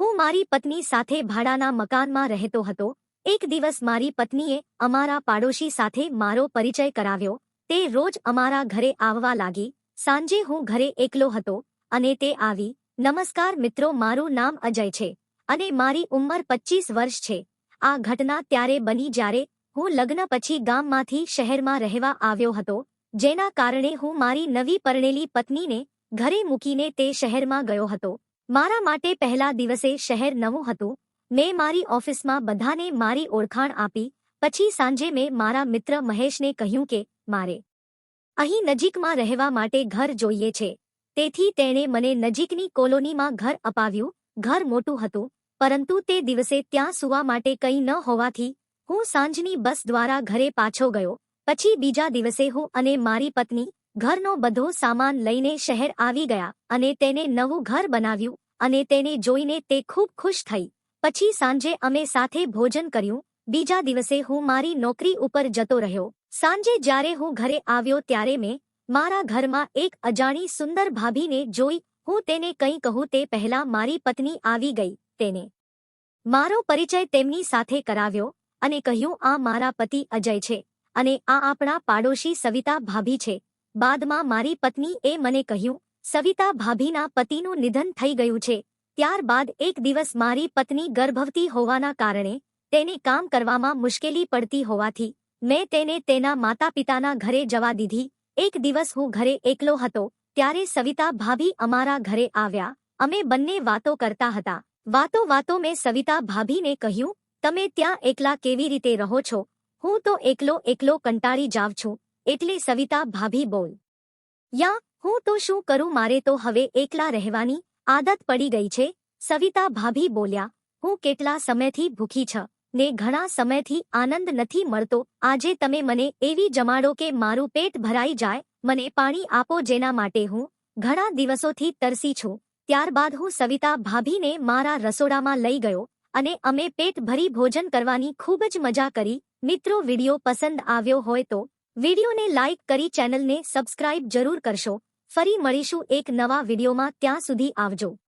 હું મારી પત્ની સાથે ભાડાના મકાનમાં રહેતો હતો. એક દિવસ મારી પત્નીએ અમારા પાડોશી સાથે મારો પરિચય કરાવ્યો. તે રોજ અમારા ઘરે આવવા લાગી. સાંજે હું ઘરે એકલો હતો અને તે આવી. નમસ્કાર મિત્રો, મારું નામ અજય છે અને મારી ઉંમર પચીસ વર્ષ છે. આ ઘટના ત્યારે બની જ્યારે હું લગ્ન પછી ગામમાંથી શહેરમાં રહેવા આવ્યો હતો, જેના કારણે હું મારી નવી પરણેલી પત્નીને ઘરે મૂકીને તે શહેરમાં ગયો હતો. મારા માટે પહેલા દિવસે શહેર નવું હતું. મેં મારી ઓફિસમાં બધાને મારી ઓળખાણ આપી. પછી સાંજે મેં મારા મિત્ર મહેશને કહ્યું કે, મારે અહીં નજીકમાં રહેવા માટે ઘર જોઈએ છે. તેથી તેણે મને નજીકની કોલોનીમાં ઘર અપાવ્યું. ઘર મોટું હતું, પરંતુ તે દિવસે ત્યાં સૂવા માટે કંઈ ન હોવાથી હું સાંજની બસ દ્વારા ઘરે પાછો ગયો. પછી બીજા દિવસે હું અને મારી પત્ની ઘરનો બધો સામાન લઈને શહેર આવી ગયા અને તેને નવું ઘર બનાવ્યું અને તેને જોઈને તે ખૂબ ખુશ થઈ. પછી સાંજે અમે સાથે ભોજન કર્યું. બીજા દિવસે હું મારી નોકરી ઉપર જતો રહ્યો. સાંજે જ્યારે હું ઘરે આવ્યો ત્યારે મેં મારા ઘરમાં એક અજાણી સુંદર ભાભીને જોઈ. હું તેને કંઈ કહું તે પહેલા મારી પત્ની આવી ગઈ તેને. મારો પરિચય તેમની સાથે કરાવ્યો અને કહ્યું, આ મારા પતિ અજય છે અને આ આપણા પાડોશી સવિતા ભાભી છે. બાદમાં મારી પત્ની એ મને કહ્યું, સવિતા ભાભીના પતિનું નિધન થઈ ગયું છે. ત્યારબાદ એક દિવસ મારી પત્ની ગર્ભવતી હોવાના કારણે તેને કામ કરવામાં મુશ્કેલી પડતી હોવાથી મેં તેને તેના માતા પિતાના ઘરે જવા દીધી. એક દિવસ હું ઘરે એકલો હતો, ત્યારે સવિતા ભાભી અમારા ઘરે આવ્યા. અમે બંને વાતો કરતા હતા. વાતો વાતો મેં સવિતા ભાભીને કહ્યું, તમે ત્યાં એકલા કેવી રીતે રહો છો? હું તો એકલો એકલો કંટાળી જાવ છું. એટલે સવિતા, ભાભી બોલ. યા, હું તો શું કરું? મારે તો હવે એકલા રહેવાની આદત પડી ગઈ છે. સવિતા, ભાભી બોલ્યા, હું કેટલા સમયથી ભૂખી છ, ને ઘણા સમયથી આનંદ નથી મળતો. આજે તમે મને એવી જમાડો કે મારું પેટ ભરાઈ જાય, મને પાણી આપો જેના માટે હું ઘણા દિવસોથી તરસી છું. ત્યારબાદ હું સવિતા, ભાભીને મારા રસોડામાં લઈ ગયો અને અમે પેટ ભરી ભોજન કરવાની ખૂબ જ મજા કરી. મિત્રો, વીડિયો પસંદ આવ્યો હોય તો વિડિયોને લાઇક કરી ચેનલને સબસ્ક્રાઇબ જરૂર કરશો. ફરી મળીશું એક નવા વિડિયોમાં. ત્યાં સુધી આવજો.